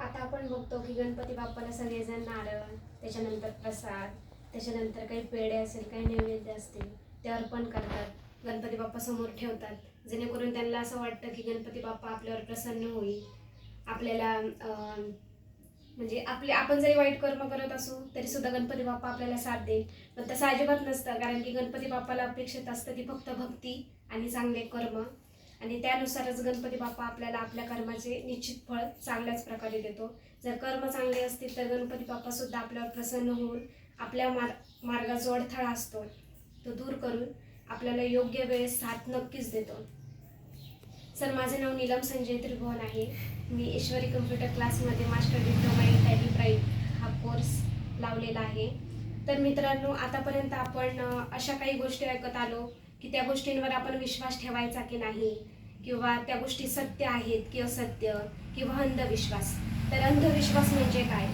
आता आपण बघतो की गणपती बाप्पाला सगळेजण नारळ त्याच्यानंतर प्रसाद त्याच्यानंतर काही पेढे असेल काही नैवेद्य असतील ते अर्पण करतात. गणपती बाप्पा समोर ठेवतात. जेणेकरून त्यांना असं वाटतं की गणपती बाप्पा आपल्यावर प्रसन्न होईल. आपल्याला म्हणजे आपले आपण जरी वाईट कर्म करत असू तरी सुद्धा गणपती बाप्पा आपल्याला साथ देईल. पण तसं अजिबात नसतं कारण की गणपती बाप्पाला अपेक्षित असतं ती फक्त भक्ती आणि चांगले कर्म. आणि त्यानुसारच गणपती बाप्पा आपल्याला आपल्या कर्माचे निश्चित फळ चांगल्याच प्रकारे देतो. जर कर्म चांगले असतील तर गणपती बाप्पा सुद्धा आपल्यावर प्रसन्न होऊन आपल्या मार मार्गाचा जो अडथळा असतो. तो दूर करून आपल्याला योग्य वेळेस साथ नक्कीच देतो. सर माझे नाव नीलम संजय त्रिभुवन आहे. मी ईश्वरी कम्प्युटर क्लासमध्ये master diploma in Tally Prime हा कोर्स लावलेला आहे. तर मित्रांनो आतापर्यंत आपण अशा काही गोष्टी ऐकत आलो की त्या गोष्टींवर आपण विश्वास ठेवायचा की नाही? किंवा त्या गोष्टी सत्य आहेत की असत्य किंवा अंधविश्वास. तर अंधविश्वास म्हणजे काय?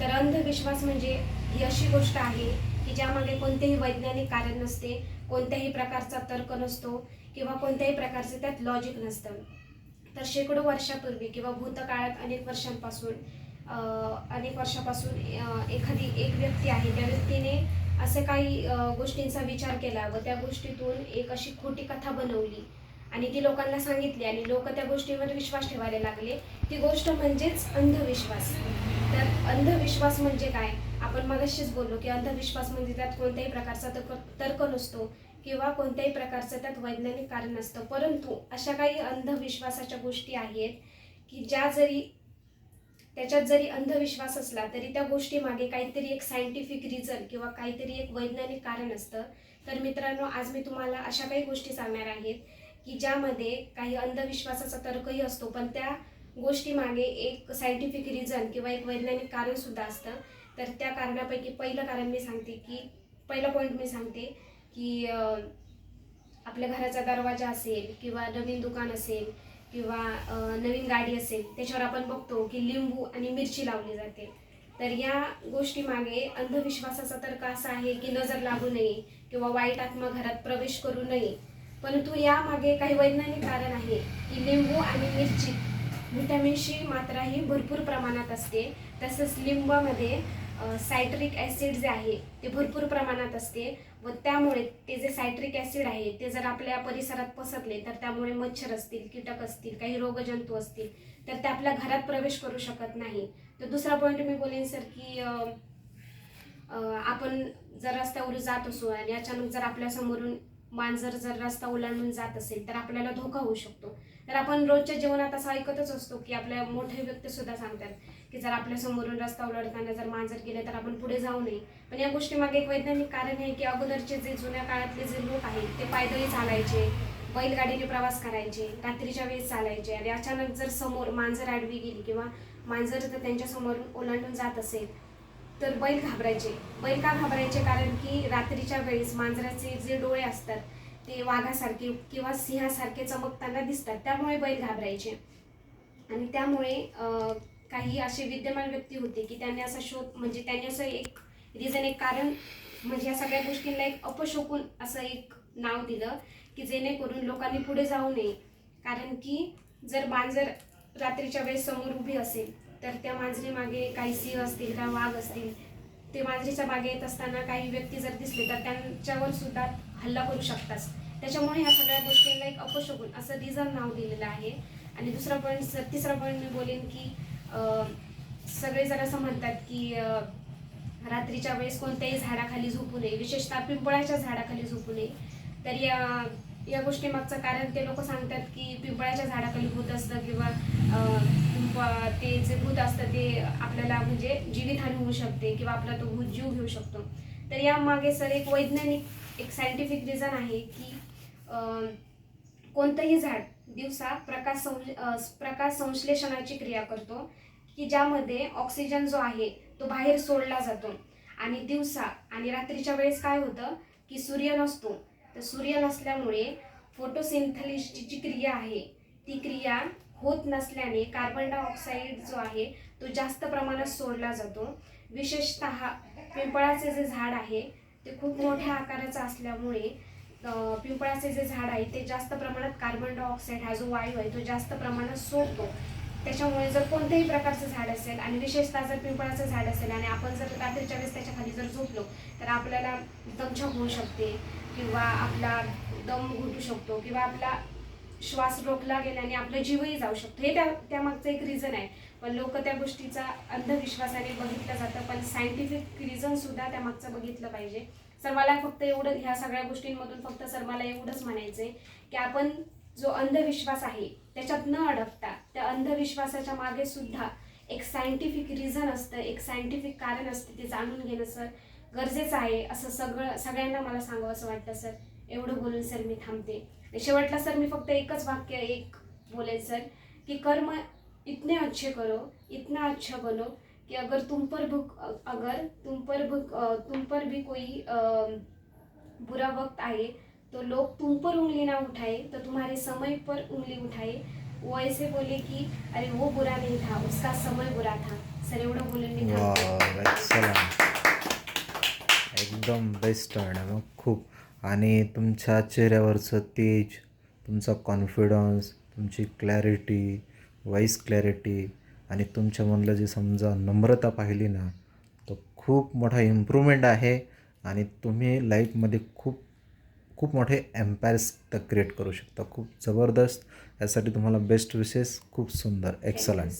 तर अंधविश्वास म्हणजे ही अशी गोष्ट आहे की ज्यामागे कोणतेही वैज्ञानिक कारण नसते कोणत्याही प्रकारचा तर्क नसतो किंवा कोणत्याही प्रकारचं त्यात लॉजिक नसतं. तर शेकडो वर्षापूर्वी किंवा भूतकाळात अनेक वर्षांपासून अनेक वर्षापासून एखादी एक व्यक्ती आहे त्या व्यक्तीने असे काही गोष्टींचा विचार केला व त्या गोष्टीतून एक अशी खोटी कथा बनवली. आणि ती लोकांना सांगितली आणि लोक त्या गोष्टीवर विश्वास ठेवायला लागले. ती गोष्ट म्हणजेच अंधविश्वास. तर अंधविश्वास म्हणजे काय? आपण मगाशीच बोललो की अंधविश्वास म्हणजे त्यात कोणत्याही प्रकारचा तर्क तर्क नसतो किंवा कोणत्याही प्रकारचं त्यात वैज्ञानिक कारण नसतं. परंतु अशा काही अंधविश्वासाच्या गोष्टी आहेत की ज्या जरी त्याच्यात जरी अंधविश्वास असला तरी त्या गोष्टीमागे काहीतरी एक सायंटिफिक रिझन किंवा काहीतरी एक वैज्ञानिक कारण असतं. तर मित्रांनो आज मी तुम्हाला अशा काही गोष्टी सांगणार आहेत की ज्यामध्ये काही अंधविश्वासाचा तर्कही असतो पण त्या गोष्टीमागे एक सायंटिफिक रिझन किंवा एक वैज्ञानिक कारण सुद्धा असतं. तर त्या कारणापैकी पहिलं कारण मी सांगते की पहिला पॉईंट मी सांगते की आपल्या घराचा दरवाजा असेल किंवा नवीन दुकान असेल किंवा नवीन गाडी असेल त्याच्यावर आपण बघतो की लिंबू आणि मिरची लावली जाते. तर या गोष्टीमागे अंधविश्वासाचा तर्क असा आहे की नजर लागू नये किंवा वाईट आत्मा घरात प्रवेश करू नये. परंतु यामागे काही वैज्ञानिक कारण आहे. की लिंबू आणि मिरची व्हिटॅमिनची मात्रा ही भरपूर प्रमाणात असते. तसंच लिंबामध्ये सायट्रिक ॲसिड जे आहे ते भरपूर प्रमाणात असते व त्यामुळे ते जे सायट्रिक ॲसिड आहे ते जर आपल्या परिसरात पसरले तर त्यामुळे मच्छर असतील कीटक असतील काही रोगजंतू असतील तर ते आपल्या घरात प्रवेश करू शकत नाही. तर दुसरा पॉईंट मी बोलेन सर की आपण जर रस्त्यावर जात असू आणि अचानक जर आपल्यासमोरून मांजर जर रस्ता ओलांडून जात असेल तर आपल्याला धोका होऊ शकतो. तर आपण रोजच्या जीवनात असं ऐकतच असतो की आपल्या मोठे व्यक्ती सुद्धा सांगतात की जर आपल्या समोरून रस्ता ओलांडताना जर मांजर गेले तर आपण पुढे जाऊ नये. पण या गोष्टीमागे एक वैज्ञानिक कारण आहे की अगोदरचे जे जुन्या काळातले जे लोक आहेत ते पायदळी चालायचे बैलगाडीने प्रवास करायचे रात्रीच्या वेळेस चालायचे आणि अचानक जर समोर मांजर आडवी गेली किंवा मांजर जर त्यांच्या समोरून ओलांडून जात असेल तर बैल घाबरायचे. बैल का घाबरायचे? कारण की रात्रीच्या वेळेस मांजराचे जे डोळे असतात ते वाघासारखे किंवा सिंहासारखे चमकताना दिसतात. त्यामुळे बैल घाबरायचे. आणि त्यामुळे काही असे विद्यमान व्यक्ती होते की त्यांनी असा शोध म्हणजे त्यांनी असं एक रिझन एक कारण म्हणजे या सगळ्या गोष्टींना एक अपशोकून असं एक नाव दिलं की जेणेकरून लोकांनी पुढे जाऊ नये. कारण की जर मांजर रात्रीच्या वेळेस समोर उभी असेल तर त्या मांजरीमागे काही सिंह असतील काही वाघ असतील ते मांजरीच्या मागे येत असताना काही व्यक्ती जर दिसले तर त्यांच्यावर सुद्धा हल्ला करू शकतात. त्याच्यामुळे ह्या सगळ्या गोष्टींना एक अपशगुन असं रिझन नाव दिलेलं आहे. आणि दुसरा पॉईंट तिसरा पॉईंट मी बोलेन की सगळेजण असं म्हणतात की रात्रीच्या वेळेस कोणत्याही झाडाखाली झोपू नये. विशेषतः पिंपळाच्या झाडाखाली झोपू नये. तर या या गोष्टी मागचं कारण ते लोक सांगतात की पिंपळाच्या झाडाखाली भूत असतं किंवा पिंप- ते जे भूत असतं ते आपल्याला म्हणजे जीवितहानी होऊ शकते किंवा आपला तो भूत जीव घेऊ शकतो. तर यामागे सर एक वैज्ञानिक एक सायंटिफिक रिझन आहे की कोणतंही झाड दिवसा प्रकाश संश प्रकाश संश्लेषणाची क्रिया करतो की ज्यामध्ये ऑक्सिजन जो आहे तो बाहेर सोडला जातो. आणि दिवसा आणि रात्रीच्या वेळेस काय होतं की सूर्य नसतो. तर सूर्य नसल्यामुळे फोटोसिंथलिसची जी क्रिया आहे ती क्रिया होत नसल्याने कार्बन डायऑक्साईड जो आहे तो जास्त प्रमाणात सोडला जातो. विशेषत पिंपळाचे जे झाड आहे ते खूप मोठ्या आकाराचं असल्यामुळे पिंपळाचे जे झाड आहे ते जास्त प्रमाणात कार्बन डायऑक्साईड हा जो वायू आहे तो जास्त प्रमाणात सोडतो. त्याच्यामुळे जर कोणत्याही प्रकारचं झाड असेल आणि विशेषतः जर पिंपळाचं झाड असेल आणि आपण जर रात्रीच्या वेळेस त्याच्याखाली जर झोपलो तर आपल्याला दमछाक होऊ शकते. किंवा आपला दम घुटू शकतो किंवा आपला श्वास रोखला गेल्याने आपलं जीवही जाऊ शकतो. हे त्या त्यामागचं एक रिझन आहे. पण लोक त्या गोष्टीचा अंधविश्वासाने बघितलं जातं. पण सायंटिफिक रिझन सुद्धा त्यामागचं बघितलं पाहिजे. सर मला फक्त एवढं ह्या सगळ्या गोष्टींमधून फक्त सर मला एवढंच म्हणायचं आहे की आपण जो अंधविश्वास आहे त्याच्यात न अडकता त्या अंधविश्वासाच्या मागे सुद्धा एक सायंटिफिक रिझन असतं एक सायंटिफिक कारण असतं ते जाणून घेणं सर गरजेचं आहे असं सगळं सगळ्यांना मला सांगावं असं वाटतं सर. एवढं बोलून सर मी थांबते. शेवटला सर मी फक्त एकच वाक्य एक बोलेन सर कि कर्म इतने अच्छे करो इतना अच्छा बनो कि अगर तुम पर भी अगर तुम पर भी तुम पर भी कोई बुरा वक्त आए तो लोग तुम पर उंगली ना उठाए तो तुम्हारे समय पर उंगली उठाए. वो ऐसे बोले कि अरे वो बुरा नहीं था उसका समय बुरा था. सर एवढं बोलून मी थांबते. एकदम बेस्ट आहे मग खूप. आणि तुमच्या चेहऱ्यावरचं तेज तुमचा कॉन्फिडन्स तुमची क्लॅरिटी वॉईस क्लॅरिटी आणि तुमच्यामधलं जे समजा नम्रता पाहिली ना तर खूप मोठा इम्प्रूव्हमेंट आहे आणि तुम्ही लाईफमध्ये खूप खूप मोठे एम्पायर्स क्रिएट करू शकता. खूप जबरदस्त. यासाठी तुम्हाला बेस्ट विशेष खूप सुंदर. एक्सलंट